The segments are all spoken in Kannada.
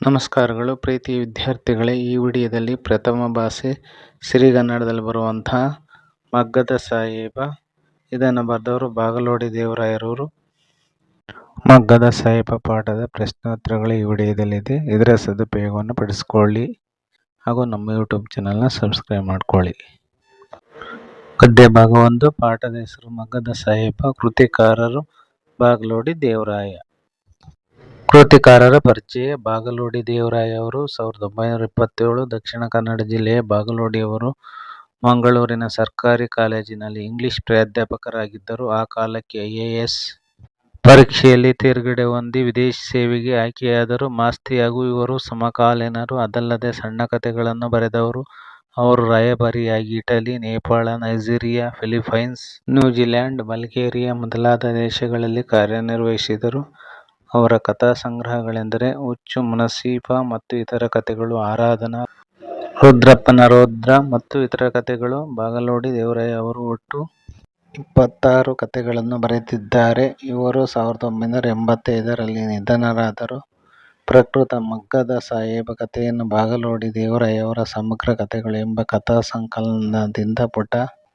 ನಮಸ್ಕಾರಗಳು ಪ್ರೀತಿಯ ವಿದ್ಯಾರ್ಥಿಗಳೇ. ಈ ವಿಡಿಯೋದಲ್ಲಿ ಪ್ರಥಮ ಭಾಷೆ ಸಿರಿಗನ್ನಡದಲ್ಲಿ ಬರುವಂತಹ ಮಗ್ಗದ ಸಾಹೇಬ, ಇದನ್ನು ಬರೆದವರು ಬಾಗಲೋಡಿ ದೇವರಾಯರವರು. ಮಗ್ಗದ ಸಾಹೇಬ ಪಾಠದ ಪ್ರಶ್ನೋತ್ತರಗಳು ಈ ವಿಡಿಯೋದಲ್ಲಿದೆ. ಇದರ ಸದುಪಯೋಗವನ್ನು ಪಡಿಸ್ಕೊಳ್ಳಿ ಹಾಗೂ ನಮ್ಮ ಯೂಟ್ಯೂಬ್ ಚಾನಲ್ನ ಸಬ್ಸ್ಕ್ರೈಬ್ ಮಾಡ್ಕೊಳ್ಳಿ. ಗದ್ಯ ಭಾಗ ಒಂದು, ಪಾಠದ ಹೆಸರು ಮಗ್ಗದ ಸಾಹೇಬ, ಕೃತಿಕಾರರು ಬಾಗಲೋಡಿ ದೇವರಾಯ. ಕೃತಿಕಾರರ ಪರಿಚಯ. ಬಾಗಲೋಡಿ ದೇವರಾಯ ಅವರು ಸಾವಿರದ ಒಂಬೈನೂರ ಇಪ್ಪತ್ತೇಳು ದಕ್ಷಿಣ ಕನ್ನಡ ಜಿಲ್ಲೆಯ ಬಾಗಲೋಡಿಯವರು. ಮಂಗಳೂರಿನ ಸರ್ಕಾರಿ ಕಾಲೇಜಿನಲ್ಲಿ ಇಂಗ್ಲಿಷ್ ಪ್ರಾಧ್ಯಾಪಕರಾಗಿದ್ದರು. ಆ ಕಾಲಕ್ಕೆ ಐಎಎಸ್ ಪರೀಕ್ಷೆಯಲ್ಲಿ ತೇರ್ಗಡೆ ಹೊಂದಿ ವಿದೇಶಿ ಸೇವೆಗೆ ಆಯ್ಕೆಯಾದರು. ಮಾಸ್ತಿ ಹಾಗೂ ಇವರು ಸಮಕಾಲೀನರು. ಅದಲ್ಲದೆ ಸಣ್ಣ ಕಥೆಗಳನ್ನು ಬರೆದವರು. ಅವರು ರಾಯಭಾರಿಯಾಗಿ Italy Nepal Nigeria Philippines New Zealand, Bulgaria ಮೊದಲಾದ ದೇಶಗಳಲ್ಲಿ ಕಾರ್ಯನಿರ್ವಹಿಸಿದರು. ಅವರ ಕಥಾ ಸಂಗ್ರಹಗಳೆಂದರೆ ಹುಚ್ಚು ಮುನಸೀಫ ಮತ್ತು ಇತರ ಕಥೆಗಳು, ಆರಾಧನಾ, ರುದ್ರಪ್ಪನ ರೌದ್ರ ಮತ್ತು ಇತರ ಕಥೆಗಳು, ಬಾಗಲೋಡಿ ದೇವರಾಯ ಅವರು ಒಟ್ಟು ಇಪ್ಪತ್ತಾರು ಕಥೆಗಳನ್ನು ಬರೆದಿದ್ದಾರೆ. ಇವರು ಸಾವಿರದ ಒಂಬೈನೂರ ಎಂಬತ್ತೈದರಲ್ಲಿ ನಿಧನರಾದರು. ಪ್ರಕೃತ ಮಗ್ಗದ ಸಾಹೇಬ ಕಥೆಯನ್ನು ಬಾಗಲೋಡಿ ದೇವರಾಯವರ ಸಮಗ್ರ ಕಥೆಗಳು ಎಂಬ ಕಥಾ ಸಂಕಲನದಿಂದ ಪುಟ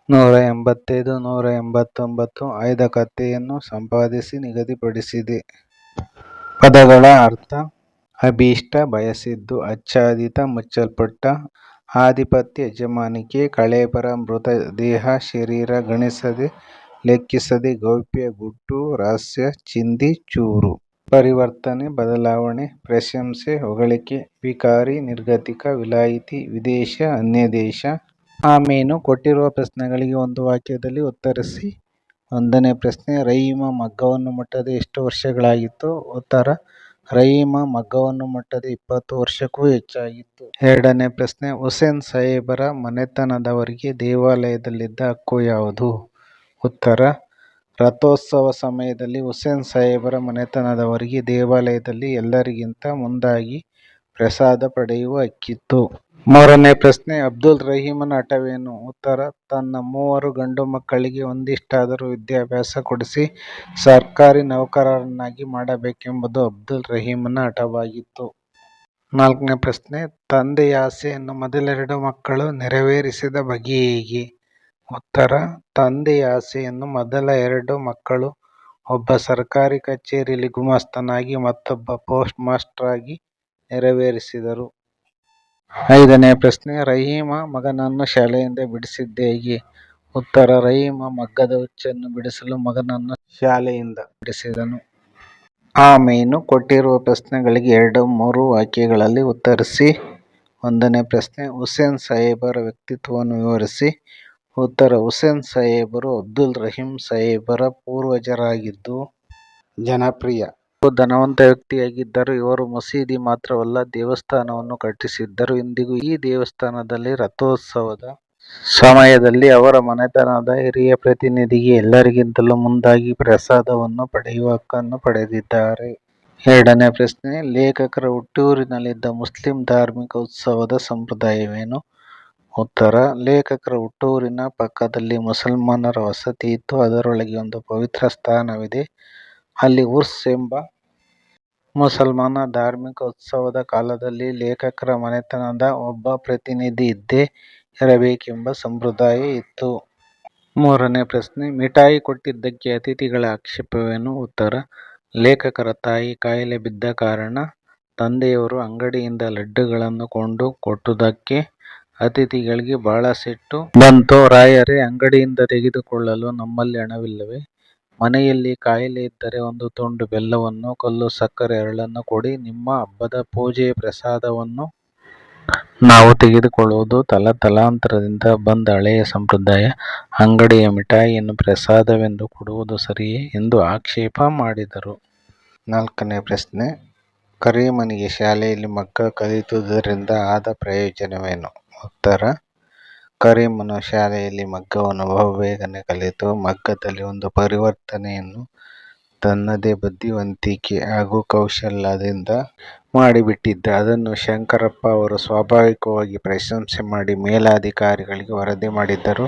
ನೂರ ಎಂಬತ್ತೈದು ನೂರ ಎಂಬತ್ತೊಂಬತ್ತು ಆಯ್ದ ಕಥೆಯನ್ನು ಸಂಪಾದಿಸಿ ನಿಗದಿಪಡಿಸಿದೆ. ಪದಗಳ ಅರ್ಥ, ಅಭೀಷ್ಟ, ಬಯಸಿದ್ದು ಆಚ್ಛಾದಿತ ಮುಚ್ಚಲ್ಪಟ್ಟ, ಆಧಿಪತ್ಯ, ಯಜಮಾನಿಕೆ, ಕಳೇಬರ, ಮೃತ ದೇಹ, ಶರೀರ, ಗಣಿಸದೆ, ಲೆಕ್ಕಿಸದೆ, ಗೌಪ್ಯ, ಗುಟ್ಟು, ರಹಸ್ಯ, ಚಿಂದಿ, ಚೂರು. ಪರಿವರ್ತನೆ, ಬದಲಾವಣೆ, ಪ್ರಶಂಸೆ, ಹೊಗಳಿಕೆ, ವಿಕಾರಿ, ನಿರ್ಗತಿಕ, ವಿಲಾಯಿತಿ, ವಿದೇಶ, ಅನ್ಯದೇಶ. ಆಮೇನು ಕೊಟ್ಟಿರುವ ಪ್ರಶ್ನೆಗಳಿಗೆ ಒಂದು ವಾಕ್ಯದಲ್ಲಿ ಉತ್ತರಿಸಿ. ಒಂದನೇ ಪ್ರಶ್ನೆ, ರಹೀಮ ಮಗ್ಗವನ್ನು ಮುಟ್ಟದೆ ಎಷ್ಟು ವರ್ಷಗಳಾಗಿತ್ತು? ಉತ್ತರ, ರಹೀಮ ಮಗ್ಗವನ್ನು ಮುಟ್ಟದೆ ಇಪ್ಪತ್ತು ವರ್ಷಕ್ಕೂ ಹೆಚ್ಚಾಗಿತ್ತು. ಎರಡನೇ ಪ್ರಶ್ನೆ, ಹುಸೇನ್ ಸಾಹೇಬರ ಮನೆತನದವರಿಗೆ ದೇವಾಲಯದಲ್ಲಿದ್ದ ಹಕ್ಕು ಯಾವುದು? ಉತ್ತರ, ರಥೋತ್ಸವ ಸಮಯದಲ್ಲಿ ಹುಸೇನ್ ಸಾಹೇಬರ ಮನೆತನದವರಿಗೆ ದೇವಾಲಯದಲ್ಲಿ ಎಲ್ಲರಿಗಿಂತ ಮುಂದಾಗಿ ಪ್ರಸಾದ ಪಡೆಯುವ ಹಕ್ಕಿತ್ತು. ಮೂರನೇ ಪ್ರಶ್ನೆ, ಅಬ್ದುಲ್ ರಹೀಮನ ಹಠವೇನು ಉತ್ತರ, ತನ್ನ ಮೂವರು ಗಂಡು ಮಕ್ಕಳಿಗೆ ಒಂದಿಷ್ಟಾದರೂ ವಿದ್ಯಾಭ್ಯಾಸ ಕೊಡಿಸಿ ಸರ್ಕಾರಿ ನೌಕರರನ್ನಾಗಿ ಮಾಡಬೇಕೆಂಬುದು ಅಬ್ದುಲ್ ರಹೀಮನ ಹಠವಾಗಿತ್ತು ನಾಲ್ಕನೇ ಪ್ರಶ್ನೆ, ತಂದೆಯ ಆಸೆಯನ್ನು ಮೊದಲೆರಡು ಮಕ್ಕಳು ನೆರವೇರಿಸಿದ ಬಗೆ ಹೇಗೆ? ಉತ್ತರ, ತಂದೆಯ ಆಸೆಯನ್ನು ಮೊದಲ ಎರಡು ಮಕ್ಕಳು ಒಬ್ಬ ಸರ್ಕಾರಿ ಕಚೇರಿಯಲ್ಲಿ ಗುಮಾಸ್ತನಾಗಿ ಮತ್ತೊಬ್ಬ ಪೋಸ್ಟ್ ಮಾಸ್ಟರ್ ಆಗಿ ನೆರವೇರಿಸಿದರು. ಐದನೇ ಪ್ರಶ್ನೆ, ರಹೀಮ ಮಗನನ್ನು ಶಾಲೆಯಿಂದ ಬಿಡಿಸಿದ್ದು ಹೇಗೆ ಉತ್ತರ, ರಹೀಮ ಮಗ್ಗದ ಹುಚ್ಚನ್ನು ಬಿಡಿಸಲು ಮಗನನ್ನು ಶಾಲೆಯಿಂದ ಬಿಡಿಸಿದನು. ಆಮೇನು ಕೊಟ್ಟಿರುವ ಪ್ರಶ್ನೆಗಳಿಗೆ ಎರಡು, ಮೂರು ವಾಕ್ಯಗಳಲ್ಲಿ ಉತ್ತರಿಸಿ. ಒಂದನೇ ಪ್ರಶ್ನೆ, ಹುಸೇನ್ ಸಾಹೇಬರ ವ್ಯಕ್ತಿತ್ವವನ್ನು ವಿವರಿಸಿ? ಉತ್ತರ, ಹುಸೇನ್ ಸಾಹೇಬರು ಅಬ್ದುಲ್ ರಹೀಂ ಸಾಹೇಬರ ಪೂರ್ವಜರಾಗಿದ್ದು ಜನಪ್ರಿಯ ಧನವಂತ ವ್ಯಕ್ತಿಯಾಗಿದ್ದರು ಇವರು ಮಸೀದಿ ಮಾತ್ರವಲ್ಲ, ದೇವಸ್ಥಾನವನ್ನು ಕಟ್ಟಿಸಿದ್ದರು. ಇಂದಿಗೂ ಈ ದೇವಸ್ಥಾನದಲ್ಲಿ ರಥೋತ್ಸವದ ಸಮಯದಲ್ಲಿ ಅವರ ಮನೆತನದ ಹಿರಿಯ ಪ್ರತಿನಿಧಿಗೆ ಎಲ್ಲರಿಗಿಂತಲೂ ಮುಂದಾಗಿ ಪ್ರಸಾದವನ್ನು ಪಡೆಯುವ ಹಕ್ಕನ್ನು ಪಡೆದಿದ್ದಾರೆ. ಎರಡನೇ ಪ್ರಶ್ನೆ, ಲೇಖಕರ ಹುಟ್ಟೂರಿನಲ್ಲಿದ್ದ ಮುಸ್ಲಿಂ ಧಾರ್ಮಿಕ ಉತ್ಸವದ ಸಂಪ್ರದಾಯವೇನು? ಉತ್ತರ, ಲೇಖಕರ ಹುಟ್ಟೂರಿನ ಪಕ್ಕದಲ್ಲಿ ಮುಸಲ್ಮಾನರ ವಸತಿ ಇತ್ತು. ಅದರೊಳಗೆ ಒಂದು ಪವಿತ್ರ ಸ್ಥಾನವಿದೆ. ಅಲ್ಲಿ ಉರ್ಸ್ ಎಂಬ ಮುಸಲ್ಮಾನ ಧಾರ್ಮಿಕ ಉತ್ಸವದ ಕಾಲದಲ್ಲಿ ಲೇಖಕರ ಮನೆತನದ ಒಬ್ಬ ಪ್ರತಿನಿಧಿ ಇದ್ದೇ ಇರಬೇಕೆಂಬ ಸಂಪ್ರದಾಯ ಇತ್ತು. ಮೂರನೇ ಪ್ರಶ್ನೆ, ಮಿಠಾಯಿ ಕೊಟ್ಟಿದ್ದಕ್ಕೆ ಅತಿಥಿಗಳ ಆಕ್ಷೇಪವೇನು? ಉತ್ತರ, ಲೇಖಕರ ತಾಯಿ ಕಾಯಿಲೆ ಬಿದ್ದ ಕಾರಣ ತಂದೆಯವರು ಅಂಗಡಿಯಿಂದ ಲಡ್ಡುಗಳನ್ನು ಕೊಂಡು ಕೊಟ್ಟುದಕ್ಕೆ ಅತಿಥಿಗಳಿಗೆ ಬಹಳ ಸಿಟ್ಟು ಬಂತು. ರಾಯರೇ, ಅಂಗಡಿಯಿಂದ ತೆಗೆದುಕೊಳ್ಳಲು ನಮ್ಮಲ್ಲಿ ಹಣವಿಲ್ಲವೇ? ಮನೆಯಲ್ಲಿ ಕಾಯಿಲೆ ಇದ್ದರೆ ಒಂದು ತುಂಡು ಬೆಲ್ಲವನ್ನು, ಕಲ್ಲು ಸಕ್ಕರೆ ಎರಡನ್ನು ಕೊಡಿ. ನಿಮ್ಮ ಹಬ್ಬದ ಪೂಜೆಯ ಪ್ರಸಾದವನ್ನು ನಾವು ತೆಗೆದುಕೊಳ್ಳುವುದು ತಲತಲಾಂತರದಿಂದ ಬಂದ ಹಳೆಯ ಸಂಪ್ರದಾಯ. ಅಂಗಡಿಯ ಮಿಠಾಯಿಯನ್ನು ಪ್ರಸಾದವೆಂದು ಕೊಡುವುದು ಸರಿಯೇ ಎಂದು ಆಕ್ಷೇಪ ಮಾಡಿದರು. ನಾಲ್ಕನೇ ಪ್ರಶ್ನೆ, ಕರೀಮನಿಗೆ ಶಾಲೆಯಲ್ಲಿ ಮಕ್ಕಳು ಕಲಿತುದರಿಂದ ಆದ ಪ್ರಯೋಜನವೇನು? ಉತ್ತರ ಕರೀಮನು ಶಾಲೆಯಲ್ಲಿ ಮಗ್ಗವನ್ನು ಬಹುಬೇಗನೆ ಕಲಿತು, ಮಗ್ಗದಲ್ಲಿ ಒಂದು ಪರಿವರ್ತನೆಯನ್ನು ತನ್ನದೇ ಬುದ್ಧಿವಂತಿಕೆ ಹಾಗೂ ಕೌಶಲ್ಯದಿಂದ ಮಾಡಿಬಿಟ್ಟಿದ್ದ ಅದನ್ನು ಶಂಕರಪ್ಪ ಅವರು ಸ್ವಾಭಾವಿಕವಾಗಿ ಪ್ರಶಂಸೆ ಮಾಡಿ ಮೇಲಧಿಕಾರಿಗಳಿಗೆ ವರದಿ ಮಾಡಿದ್ದರು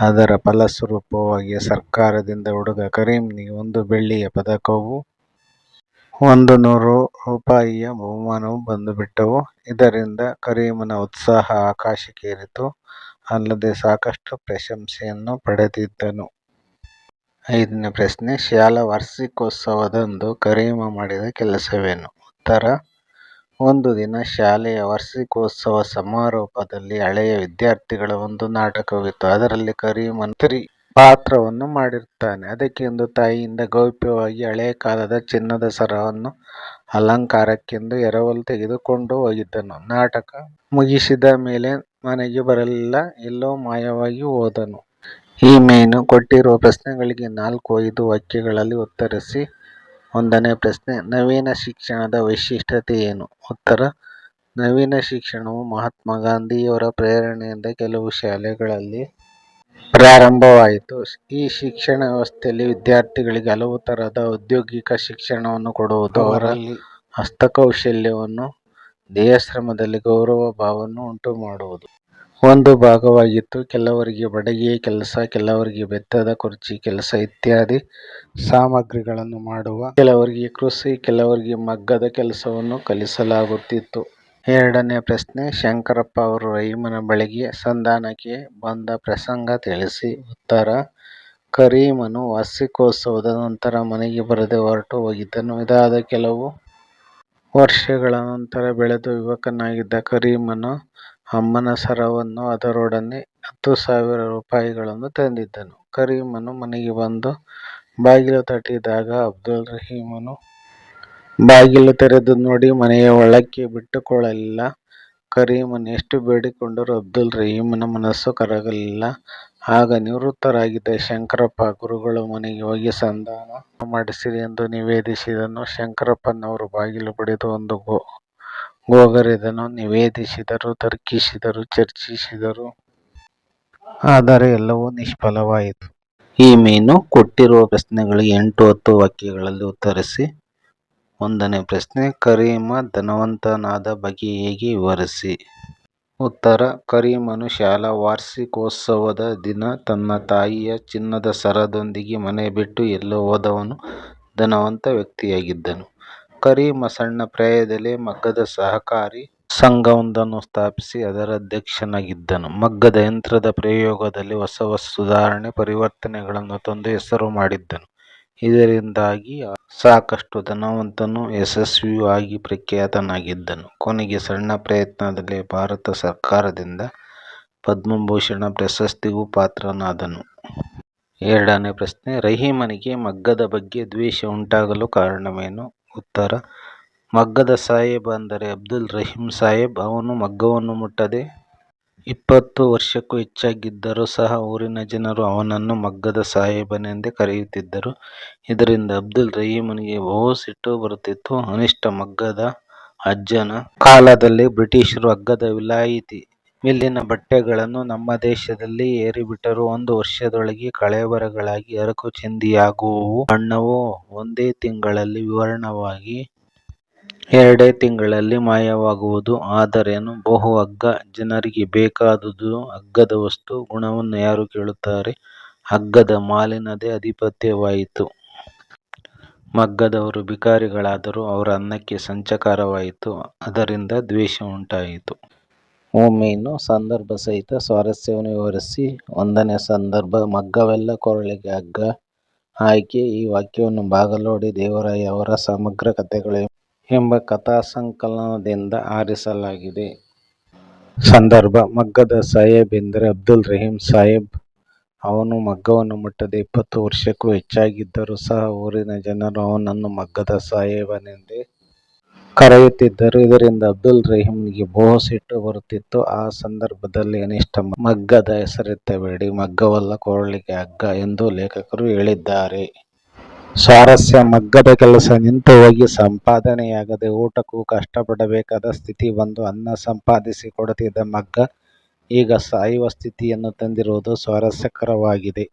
ಅದರ ಫಲಸ್ವರೂಪವಾಗಿ ಸರ್ಕಾರದಿಂದ ಹುಡುಗ ಕರೀಂನಿಗೆ ಒಂದು ಬೆಳ್ಳಿಯ ಪದಕವೂ, ಒಂದು ನೂರು ರೂಪಾಯಿಯ ಬಹುಮಾನವೂ ಬಂದುಬಿಟ್ಟವು. ಇದರಿಂದ ಕರೀಮನ ಉತ್ಸಾಹ ಆಕಾಶಕ್ಕೇರಿತು. ಅಲ್ಲದೆ ಸಾಕಷ್ಟು ಪ್ರಶಂಸೆಯನ್ನು ಪಡೆದಿದ್ದನು. ಐದನೇ ಪ್ರಶ್ನೆ ಶಾಲಾ ವಾರ್ಷಿಕೋತ್ಸವದಂದು ಕರೀಮ ಮಾಡಿದ ಕೆಲಸವೇನು? ಉತ್ತರ, ಒಂದು ದಿನ ಶಾಲೆಯ ವಾರ್ಷಿಕೋತ್ಸವ ಸಮಾರೋಪದಲ್ಲಿ ಹಳೆಯ ವಿದ್ಯಾರ್ಥಿಗಳ ಒಂದು ನಾಟಕವಿತ್ತು. ಅದರಲ್ಲಿ ಕರೀಮಂತ್ರಿ ಮಂತ್ರಿ ಪಾತ್ರವನ್ನು ಮಾಡಿರುತ್ತಾನೆ. ಅದಕ್ಕೆಂದು ತಾಯಿಯಿಂದ ಗೌಪ್ಯವಾಗಿ ಹಳೆಯ ಕಾಲದ ಚಿನ್ನದ ಸರವನ್ನು ಅಲಂಕಾರಕ್ಕೆಂದು ಎರವಲು ತೆಗೆದುಕೊಂಡು ಹೋಗಿದ್ದನು. ನಾಟಕ ಮುಗಿಸಿದ ಮೇಲೆ ಮನೆಗೆ ಬರಲಿಲ್ಲ. ಎಲ್ಲೋ ಮಾಯವಾಗಿ ಹೋದನು. ಈ ಮೇನು ಕೊಟ್ಟಿರುವ ಪ್ರಶ್ನೆಗಳಿಗೆ ನಾಲ್ಕು ಐದು ವಾಕ್ಯಗಳಲ್ಲಿ ಉತ್ತರಿಸಿ. ಒಂದನೇ ಪ್ರಶ್ನೆ ನವೀನ ಶಿಕ್ಷಣದ ವೈಶಿಷ್ಟ್ಯತೆ ಏನು? ಉತ್ತರ ನವೀನ ಶಿಕ್ಷಣವು ಮಹಾತ್ಮ ಗಾಂಧಿಯವರ ಪ್ರೇರಣೆಯಿಂದ ಕೆಲವು ಶಾಲೆಗಳಲ್ಲಿ ಪ್ರಾರಂಭವಾಯಿತು. ಈ ಶಿಕ್ಷಣ ವ್ಯವಸ್ಥೆಯಲ್ಲಿ ವಿದ್ಯಾರ್ಥಿಗಳಿಗೆ ಹಲವು ತರಹದ ಔದ್ಯೋಗಿಕ ಶಿಕ್ಷಣವನ್ನು ಕೊಡುವುದು, ಅವರಲ್ಲಿ ಹಸ್ತಕೌಶಲ್ಯವನ್ನೂ ದೇಹಶ್ರಮದಲ್ಲಿ ಗೌರವ ಭಾವವನ್ನು ಉಂಟು ಮಾಡುವುದು ಒಂದು ಭಾಗವಾಗಿತ್ತು. ಕೆಲವರಿಗೆ ಬಡಗಿಯ ಕೆಲಸ, ಕೆಲವರಿಗೆ ಬೆತ್ತದ ಕುರ್ಚಿ ಕೆಲಸ ಇತ್ಯಾದಿ ಸಾಮಗ್ರಿಗಳನ್ನು ಮಾಡುವ, ಕೆಲವರಿಗೆ ಕೃಷಿ, ಕೆಲವರಿಗೆ ಮಗ್ಗದ ಕೆಲಸವನ್ನು ಕಲಿಸಲಾಗುತ್ತಿತ್ತು. ಎರಡನೇ ಪ್ರಶ್ನೆ ಶಂಕರಪ್ಪ ಅವರು ರಹೀಮನ ಬಳಿಗೆ ಸಂಧಾನಕ್ಕೆ ಬಂದ ಪ್ರಸಂಗ ತಿಳಿಸಿ. ಉತ್ತರ ಕರೀಮನು ವಾರ್ಷಿಕೋತ್ಸವದ ನಂತರ ಮನೆಗೆ ಬರದೆ ಹೊರಟು ಹೋಗಿದ್ದನು. ಇದಾದ ಕೆಲವು ವರ್ಷಗಳ ನಂತರ ಬೆಳೆದು ಯುವಕನಾಗಿದ್ದ ಕರೀಮನು ಅಮ್ಮನ ಸರವನ್ನು ಅದರೊಡನೆ ಹತ್ತು ಸಾವಿರ ರೂಪಾಯಿಗಳನ್ನು ತಂದಿದ್ದನು. ಕರೀಮನು ಮನೆಗೆ ಬಂದು ಬಾಗಿಲು ತಟ್ಟಿದಾಗ ಅಬ್ದುಲ್ ರಹೀಮನು ಬಾಗಿಲು ತೆರೆದು ನೋಡಿ ಮನೆಯ ಒಳಕ್ಕೆ ಬಿಟ್ಟುಕೊಡಲಿಲ್ಲ. ಕರೀಮನು ಎಷ್ಟು ಬೇಡಿಕೊಂಡರೂ ಅಬ್ದುಲ್ ರಹೀಮನ ಮನಸ್ಸು ಕರಗಲಿಲ್ಲ. ಆಗ ನಿವೃತ್ತರಾಗಿದ್ದ ಶಂಕರಪ್ಪ ಗುರುಗಳ ಮನೆಗೆ ಹೋಗಿ ಸಂಧಾನ ಮಾಡಿಸಿರಿ ಎಂದು ನಿವೇದಿಸಿದನು. ಶಂಕರಪ್ಪನವರು ಬಾಗಿಲು ಬಡಿದು ಒಂದು ಗೋಗರೆದನು. ನಿವೇದಿಸಿದರು, ತರ್ಕಿಸಿದರು, ಚರ್ಚಿಸಿದರು. ಆದರೆ ಎಲ್ಲವೂ ನಿಷ್ಫಲವಾಯಿತು. ಈ ಮೀನು ಕೊಟ್ಟಿರುವ ಪ್ರಶ್ನೆಗಳಿಗೆ ಎಂಟು ಹತ್ತು ವಾಕ್ಯಗಳಲ್ಲಿ ಉತ್ತರಿಸಿ. ಒಂದನೇ ಪ್ರಶ್ನೆ ಕರೀಮ ಧನವಂತನಾದ ಬಗ್ಗೆ ಹೇಗೆ ವಿವರಿಸಿ. ಉತ್ತರ ಕರೀಮನು ಶಾಲಾ ವಾರ್ಷಿಕೋತ್ಸವದ ದಿನ ತನ್ನ ತಾಯಿಯ ಚಿನ್ನದ ಸರದೊಂದಿಗೆ ಮನೆ ಬಿಟ್ಟು ಎಲ್ಲೋ ಹೋದವನು ಧನವಂತ ವ್ಯಕ್ತಿಯಾಗಿದ್ದನು. ಕರೀಮ ಸಣ್ಣ ಪ್ರಾಯದಲ್ಲೇ ಮಗ್ಗದ ಸಹಕಾರಿ ಸಂಘವೊಂದನ್ನು ಸ್ಥಾಪಿಸಿ ಅದರ ಅಧ್ಯಕ್ಷನಾಗಿದ್ದನು. ಮಗ್ಗದ ಯಂತ್ರದ ಪ್ರಯೋಗದಲ್ಲಿ ಹೊಸ ಹೊಸ ಸುಧಾರಣೆ, ಪರಿವರ್ತನೆಗಳನ್ನು ತಂದು ಹೆಸರು ಮಾಡಿದ್ದನು. ಇದರಿಂದಾಗಿ ಸಾಕಷ್ಟು ಧನವಂತನೂ ಯಶಸ್ವಿಯೂ ಆಗಿ ಪ್ರಖ್ಯಾತನಾಗಿದ್ದನು. ಕೊನೆಗೆ ಸಣ್ಣ ಪ್ರಯತ್ನದಲ್ಲೇ ಭಾರತ ಸರ್ಕಾರದಿಂದ ಪದ್ಮಭೂಷಣ ಪ್ರಶಸ್ತಿಗೂ ಪಾತ್ರನಾದನು. ಎರಡನೇ ಪ್ರಶ್ನೆ, ರಹೀಮನಿಗೆ ಮಗ್ಗದ ಬಗ್ಗೆ ದ್ವೇಷ ಉಂಟಾಗಲು ಕಾರಣವೇನು? ಉತ್ತರ, ಮಗ್ಗದ ಸಾಹೇಬ್ ಅಂದರೆ ಅಬ್ದುಲ್ ರಹೀಮ್ ಸಾಹೇಬ್. ಅವನು ಮಗ್ಗವನ್ನು ಮುಟ್ಟದೆ ಇಪ್ಪತ್ತು ವರ್ಷಕ್ಕೂ ಹೆಚ್ಚಾಗಿದ್ದರೂ ಸಹ ಊರಿನ ಜನರು ಅವನನ್ನು ಮಗ್ಗದ ಸಾಹೇಬನೆಂದೇ ಕರೆಯುತ್ತಿದ್ದರು. ಇದರಿಂದ ಅಬ್ದುಲ್ ರಹೀಮನಿಗೆ ಬಹು ಸಿಟ್ಟು ಬರುತ್ತಿತ್ತು. ಅನಿಷ್ಟ ಮಗ್ಗದ ಅಜ್ಜನ ಕಾಲದಲ್ಲಿ ಬ್ರಿಟಿಷರು ಹಗ್ಗದ ವಿಲಾಯಿತಿ ಮಿಲ್ಲಿನ ಬಟ್ಟೆಗಳನ್ನು ನಮ್ಮ ದೇಶದಲ್ಲಿ ಏರಿಬಿಟ್ಟರು. ಒಂದು ವರ್ಷದೊಳಗೆ ಕಳೇಬರಗಳಾಗಿ ಅರಕು ಚಿಂದಿಯಾಗುವುವು. ಬಣ್ಣವು ಒಂದೇ ತಿಂಗಳಲ್ಲಿ ವಿವರ್ಣವಾಗಿ ಎರಡೇ ತಿಂಗಳಲ್ಲಿ ಮಾಯವಾಗುವುದು. ಆದರೇನು ಬಹು ಹಗ್ಗ ಜನರಿಗೆ ಬೇಕಾದುದು ಹಗ್ಗದ ವಸ್ತು. ಗುಣವನ್ನು ಯಾರು ಕೇಳುತ್ತಾರೆ? ಹಗ್ಗದ ಮಾಲಿನದೇ ಅಧಿಪತ್ಯವಾಯಿತು ಮಗ್ಗದವರು ಭಿಕಾರಿಗಳಾದರೂ ಅವರ ಅನ್ನಕ್ಕೆ ಸಂಚಕಾರವಾಯಿತು. ಅದರಿಂದ ದ್ವೇಷ ಉಂಟಾಯಿತು. ಒಮ್ಮೆಯನ್ನು ಸಂದರ್ಭಸಹಿತ ಸ್ವಾರಸ್ಯವನ್ನು ವಿವರಿಸಿ. ಒಂದನೇ ಸಂದರ್ಭ, ಮಗ್ಗವೆಲ್ಲ ಕೊರಳಿಗೆ ಹಗ್ಗ. ಆಯ್ಕೆ ಈ ವಾಕ್ಯವನ್ನು ಬಾಗಲೋಡಿ ದೇವರಾಯ ಅವರ ಸಮಗ್ರ ಕಥೆಗಳು ಕಥಾಸಂಕಲನದಿಂದ ಆರಿಸಲಾಗಿದೆ. ಸಂದರ್ಭ ಮಗ್ಗದ ಸಾಹೇಬ್ ಎಂದರೆ ಅಬ್ದುಲ್ ರಹೀಮ್ ಸಾಹೇಬ್. ಅವನು ಮಗ್ಗವನ್ನು ಮುಟ್ಟದೆ ಇಪ್ಪತ್ತು ವರ್ಷಕ್ಕೂ ಹೆಚ್ಚಾಗಿದ್ದರೂ ಸಹ ಊರಿನ ಜನರು ಅವನನ್ನು ಮಗ್ಗದ ಸಾಹೇಬನೆಂದೇ ಕರೆಯುತ್ತಿದ್ದರು. ಇದರಿಂದ ಅಬ್ದುಲ್ ರಹೀಮ್ಗೆ ಬಹು ಸಿಟ್ಟು ಬರುತ್ತಿತ್ತು. ಆ ಸಂದರ್ಭದಲ್ಲಿ ಅನಿಷ್ಟ ಮಗ್ಗದ ಹೆಸರೆತ್ತಬೇಡಿ, ಮಗ್ಗವಲ್ಲ ಕೊರಳಿಗೆ ಹಗ್ಗ ಎಂದು ಲೇಖಕರು ಹೇಳಿದ್ದಾರೆ. ಸ್ವಾರಸ್ಯ ಮಗ್ಗದ ಕೆಲಸ ನಿಂತುಹೋಗಿ ಸಂಪಾದನೆಯಾಗದೆ ಊಟಕ್ಕೂ ಕಷ್ಟಪಡಬೇಕಾದ ಸ್ಥಿತಿ ಬಂದು ಅನ್ನ ಸಂಪಾದಿಸಿ ಕೊಡುತ್ತಿದ್ದ ಮಗ್ಗ ಈಗ ಸಾಯುವ ಸ್ಥಿತಿಯನ್ನು ತಂದಿರುವುದು ಸ್ವಾರಸ್ಯಕರವಾಗಿದೆ.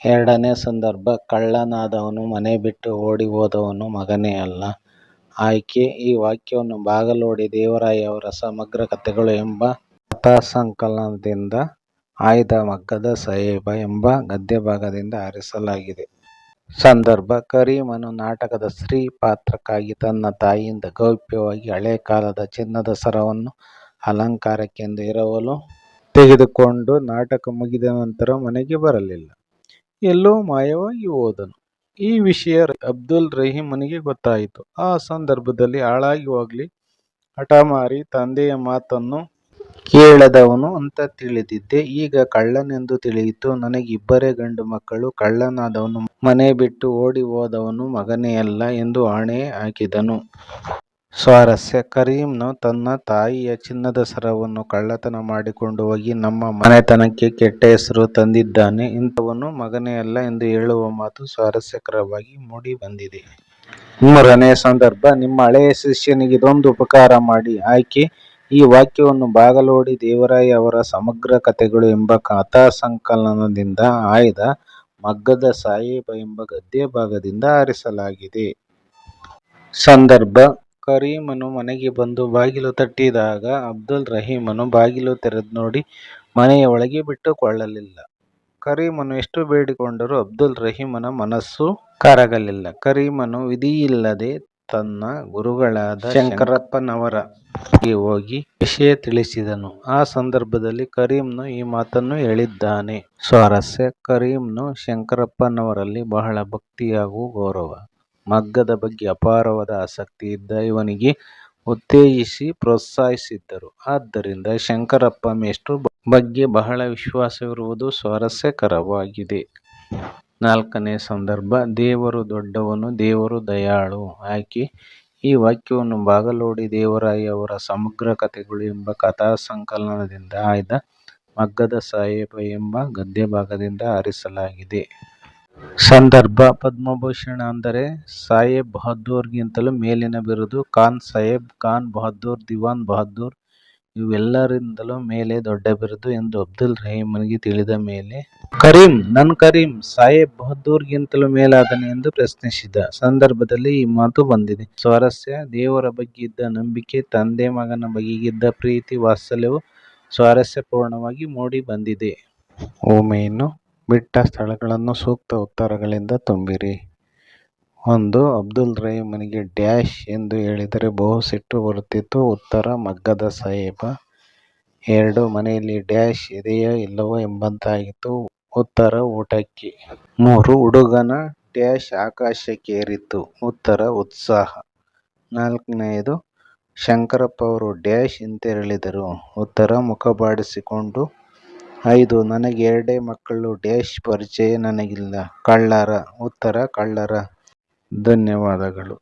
ಎರಡನೇ ಸಂದರ್ಭ, ಕಳ್ಳನಾದವನು ಮನೆ ಬಿಟ್ಟು ಓಡಿ ಹೋದವನು ಮಗನೇ ಅಲ್ಲ. ಆಯ್ಕೆ, ಈ ವಾಕ್ಯವನ್ನು ಬಾಗಲೋಡಿ ದೇವರಾಯವರ ಸಮಗ್ರ ಕಥೆಗಳು ಎಂಬ ಕಥಾಸಂಕಲನದಿಂದ ಆಯ್ದ ಮಗ್ಗದ ಸಾಹೇಬ ಎಂಬ ಗದ್ಯಭಾಗದಿಂದ ಆರಿಸಲಾಗಿದೆ. ಸಂದರ್ಭ ಕರೀಮನು ನಾಟಕದ ಸ್ತ್ರೀ ಪಾತ್ರಕ್ಕಾಗಿ ತನ್ನ ತಾಯಿಯಿಂದ ಗೌಪ್ಯವಾಗಿ ಹಳೆ ಕಾಲದ ಚಿನ್ನದ ಸರವನ್ನು ಅಲಂಕಾರಕ್ಕೆಂದು ಎರವಲು ತೆಗೆದುಕೊಂಡು ನಾಟಕ ಮುಗಿದ ನಂತರ ಮನೆಗೆ ಬರಲಿಲ್ಲ. ಎಲ್ಲೋ ಮಾಯವಾಗಿ ಹೋದನು. ಈ ವಿಷಯ ಅಬ್ದುಲ್ ರಹೀಮನಿಗೆ ಗೊತ್ತಾಯಿತು. ಆ ಸಂದರ್ಭದಲ್ಲಿ ಹಾಳಾಗಿ ಹೋಗಲಿ, ಹಠಮಾರಿ, ತಂದೆಯ ಮಾತನ್ನು ಕೇಳದವನು ಅಂತ ತಿಳಿದಿದ್ದೆ. ಈಗ ಕಳ್ಳನೆಂದು ತಿಳಿಯಿತು. ನನಗೆ ಇಬ್ಬರೇ ಗಂಡು ಮಕ್ಕಳು. ಕಳ್ಳನಾದವನು ಮನೆ ಬಿಟ್ಟು ಓಡಿ ಹೋದವನು ಮಗನೇ ಅಲ್ಲ ಎಂದು ಆಣೆ ಹಾಕಿದನು. ಸ್ವಾರಸ್ಯ ಕರೀಂನು ತನ್ನ ತಾಯಿಯ ಚಿನ್ನದ ಸರವನ್ನು ಕಳ್ಳತನ ಮಾಡಿಕೊಂಡು ಹೋಗಿ ನಮ್ಮ ಮನೆತನಕ್ಕೆ ಕೆಟ್ಟ ಹೆಸರು ತಂದಿದ್ದಾನೆ. ಇಂಥವನು ಮಗನೇ ಅಲ್ಲ ಎಂದು ಹೇಳುವ ಮಾತು ಸ್ವಾರಸ್ಯಕರವಾಗಿ ಮೂಡಿ ಬಂದಿದೆ. ಮೂರನೇ ಸಂದರ್ಭ ನಿಮ್ಮ ಹಳೆಯ ಶಿಷ್ಯನಿಗೆ ಇದೊಂದು ಉಪಕಾರ ಮಾಡಿ. ಆಕೆ ಈ ವಾಕ್ಯವನ್ನು ಬಾಗಲೋಡಿ ದೇವರಾಯ ಅವರ ಸಮಗ್ರ ಕಥೆಗಳು ಎಂಬ ಕಥಾ ಸಂಕಲನದಿಂದ ಆಯ್ದ ಮಗ್ಗದ ಸಾಹೇಬ ಎಂಬ ಗದ್ಯ ಭಾಗದಿಂದ ಆರಿಸಲಾಗಿದೆ. ಸಂದರ್ಭ ಕರೀಮನು ಮನೆಗೆ ಬಂದು ಬಾಗಿಲು ತಟ್ಟಿದಾಗ ಅಬ್ದುಲ್ ರಹೀಮನು ಬಾಗಿಲು ತೆರೆದು ನೋಡಿ ಮನೆಯ ಒಳಗೆ ಬಿಟ್ಟುಕೊಳ್ಳಲಿಲ್ಲ. ಕರೀಮನು ಎಷ್ಟು ಬೇಡಿಕೊಂಡರೂ ಅಬ್ದುಲ್ ರಹೀಮನ ಮನಸ್ಸು ಕರಗಲಿಲ್ಲ. ಕರೀಮನು ವಿಧಿಯಿಲ್ಲದೆ ತನ್ನ ಗುರುಗಳಾದ ಶಂಕರಪ್ಪನವರ ಗೆ ಹೋಗಿ ವಿಷಯ ತಿಳಿಸಿದನು. ಆ ಸಂದರ್ಭದಲ್ಲಿ ಕರೀಂನು ಈ ಮಾತನ್ನು ಹೇಳಿದ್ದಾನೆ. ಸ್ವಾರಸ್ಯ ಕರೀಂನು ಶಂಕರಪ್ಪನವರಲ್ಲಿ ಬಹಳ ಭಕ್ತಿ ಹಾಗೂ ಗೌರವ. ಮಗ್ಗದ ಬಗ್ಗೆ ಅಪಾರವಾದ ಆಸಕ್ತಿ ಇದ್ದ ಇವನಿಗೆ ಉತ್ತೇಜಿಸಿ ಪ್ರೋತ್ಸಾಹಿಸಿದ್ದರು. ಆದ್ದರಿಂದ ಶಂಕರಪ್ಪ ಮೇಷ್ಟ್ರ ಬಗ್ಗೆ ಬಹಳ ವಿಶ್ವಾಸವಿರುವುದು ಸ್ವಾರಸ್ಯಕರವಾಗಿದೆ. ನಾಲ್ಕನೆಯ ಸಂದರ್ಭ ದೇವರು ದೊಡ್ಡವನು, ದೇವರು ದಯಾಳು. ಆಕೆ ಈ ವಾಕ್ಯವನ್ನು ಬಾಗಲೋಡಿ ದೇವರಾಯಿಯವರ ಸಮಗ್ರ ಕಥೆಗಳು ಎಂಬ ಕಥಾಸಂಕಲನದಿಂದ ಆಯ್ದ ಮಗ್ಗದ ಸಾಹೇಬ ಎಂಬ ಗದ್ಯಭಾಗದಿಂದ ಆರಿಸಲಾಗಿದೆ. ಸಂದರ್ಭ ಪದ್ಮಭೂಷಣ ಅಂದರೆ ಸಾಹೇಬ್ ಬಹದ್ದೂರ್ಗಿಂತಲೂ ಮೇಲಿನ ಬಿರುದು. ಖಾನ್ ಸಾಹೇಬ್, ಖಾನ್ ಬಹದ್ದೂರ್, ದಿವಾನ್ ಬಹದ್ದೂರ್ ಇವೆಲ್ಲದರಿಂದಲೂ ಮೇಲೆ ದೊಡ್ಡ ಬಿರುದು ಎಂದು ಅಬ್ದುಲ್ ರಹೀಮನಿಗೆ ತಿಳಿದ ಮೇಲೆ ಕರೀಂ ನನ್ ಕರೀಂ ಸಾಹೇಬ್ ಬಹದ್ದೂರ್ಗಿಂತಲೂ ಮೇಲಾದನೆ ಎಂದು ಪ್ರಶ್ನಿಸಿದ ಸಂದರ್ಭದಲ್ಲಿ ಈ ಮಾತು ಬಂದಿದೆ. ಸ್ವಾರಸ್ಯ ದೇವರ ಬಗ್ಗೆ ಇದ್ದ ನಂಬಿಕೆ, ತಂದೆ ಮಗನ ಬಗೆಗಿದ್ದ ಪ್ರೀತಿ ವಾತ್ಸಲ್ಯವು ಸ್ವಾರಸ್ಯಪೂರ್ಣವಾಗಿ ಮೂಡಿ ಬಂದಿದೆ. ಓಮೆಯನ್ನು ಬಿಟ್ಟ ಸ್ಥಳಗಳನ್ನು ಸೂಕ್ತ ಉತ್ತರಗಳಿಂದ ತುಂಬಿರಿ. ಒಂದು ಅಬ್ದುಲ್ ರಹೀಮನಿಗೆ ಡ್ಯಾಶ್ ಎಂದು ಹೇಳಿದರೆ ಬಹು ಸಿಟ್ಟು ಬರುತ್ತಿತ್ತು. ಉತ್ತರ, ಮಗ್ಗದ ಸಾಹೇಬ. ಎರಡು ಮನೆಯಲ್ಲಿ ಡ್ಯಾಶ್ ಇದೆಯೋ ಇಲ್ಲವೋ ಎಂಬಂತಾಗಿತ್ತು. ಉತ್ತರ, ಊಟಕ್ಕೆ. ಮೂರು, ಹುಡುಗನ ಡ್ಯಾಶ್ ಆಕಾಶಕ್ಕೇರಿತ್ತು. ಉತ್ತರ, ಉತ್ಸಾಹ. ನಾಲ್ಕನೆಯದು ಶಂಕರಪ್ಪ ಅವರು ಡ್ಯಾಶ್ ಹಿಂತೆರಳಿದರು. ಉತ್ತರ, ಮುಖ ಬಾಡಿಸಿಕೊಂಡು. ಐದು, ನನಗೆ ಎರಡೇ ಮಕ್ಕಳು ಡ್ಯಾಶ್ ಪರಿಚಯ ನನಗಿಲ್ಲ. ಕಳ್ಳರ. ಉತ್ತರ, ಕಳ್ಳರ. ಧನ್ಯವಾದಗಳು.